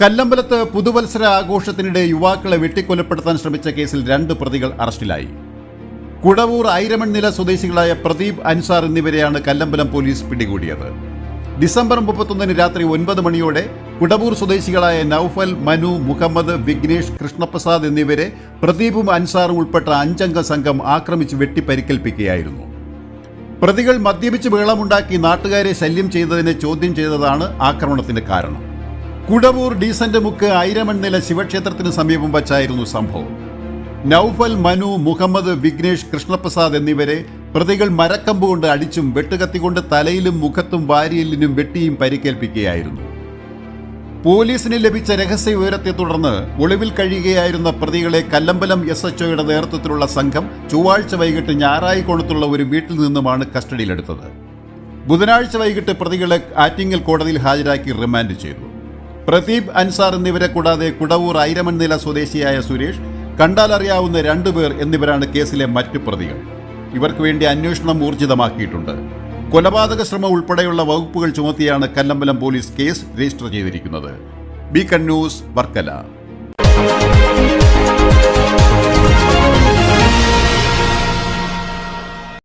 കല്ലമ്പലത്ത് പുതുവത്സര ആഘോഷത്തിനിടെ യുവാക്കളെ വെട്ടിക്കൊലപ്പെടുത്താൻ ശ്രമിച്ച കേസിൽ രണ്ട് പ്രതികൾ അറസ്റ്റിലായി. കുടവൂർ ഐരമൺ നില സ്വദേശികളായ പ്രദീപ് അൻസാർ എന്നിവരെയാണ് കല്ലമ്പലം പോലീസ് പിടികൂടിയത്. ഡിസംബർ മുപ്പത്തൊന്നിന് രാത്രി ഒൻപത് മണിയോടെ കുടവൂർ സ്വദേശികളായ നൌഫൽ മനു മുഹമ്മദ് വിഘ്നേഷ് കൃഷ്ണപ്രസാദ് എന്നിവരെ പ്രദീപും അൻസാറും ഉൾപ്പെട്ട അഞ്ചംഗ സംഘം ആക്രമിച്ച് വെട്ടിപ്പരിക്കേൽപ്പിക്കുകയായിരുന്നു. പ്രതികൾ മദ്യപിച്ച് ബഹളമുണ്ടാക്കി നാട്ടുകാരെ ശല്യം ചെയ്തതിനെ ചോദ്യം ചെയ്തതാണ് ആക്രമണത്തിന് കാരണം. കുടവൂർ ഡീസന്റ് മുക്ക് ഐരമണ്ണില ശിവക്ഷേത്രത്തിന് സമീപം വച്ചായിരുന്നു സംഭവം. നൌഫൽ മനു മുഹമ്മദ് വിഘ്നേഷ് കൃഷ്ണപ്രസാദ് എന്നിവരെ പ്രതികൾ മരക്കമ്പ് കൊണ്ട് അടിച്ചും വെട്ടുകത്തിക്കൊണ്ട് തലയിലും മുഖത്തും വാരിയലിനും വെട്ടിയും പരിക്കേൽപ്പിക്കുകയായിരുന്നു. പോലീസിന് ലഭിച്ച രഹസ്യ വിവരത്തെ തുടർന്ന് ഒളിവിൽ കഴിയുകയായിരുന്ന പ്രതികളെ കല്ലമ്പലം എസ് എച്ച്ഒയുടെ നേതൃത്വത്തിലുള്ള സംഘം ചൊവ്വാഴ്ച വൈകിട്ട് ഞായറായിക്കോളത്തുള്ള ഒരു വീട്ടിൽ നിന്നുമാണ് കസ്റ്റഡിയിലെടുത്തത്. ബുധനാഴ്ച വൈകിട്ട് പ്രതികളെ ആറ്റിങ്ങൽ കോടതിയിൽ ഹാജരാക്കി റിമാൻഡ് ചെയ്തു. പ്രദീപ് അൻസാർ എന്നിവരെ കൂടാതെ കുടവൂർ ഐരമൺനില സ്വദേശിയായ സുരേഷ് കണ്ടാലറിയാവുന്ന രണ്ടുപേർ എന്നിവരാണ് കേസിലെ മറ്റു പ്രതികൾ. ഇവർക്ക് വേണ്ടി അന്വേഷണം ഊർജിതമാക്കിയിട്ടുണ്ട്. കൊലപാതക ശ്രമം ഉൾപ്പെടെയുള്ള വകുപ്പുകൾ ചുമത്തിയാണ് കല്ലമ്പലം പോലീസ് കേസ് രജിസ്റ്റർ ചെയ്തിരിക്കുന്നത്. Beacon news Varkala.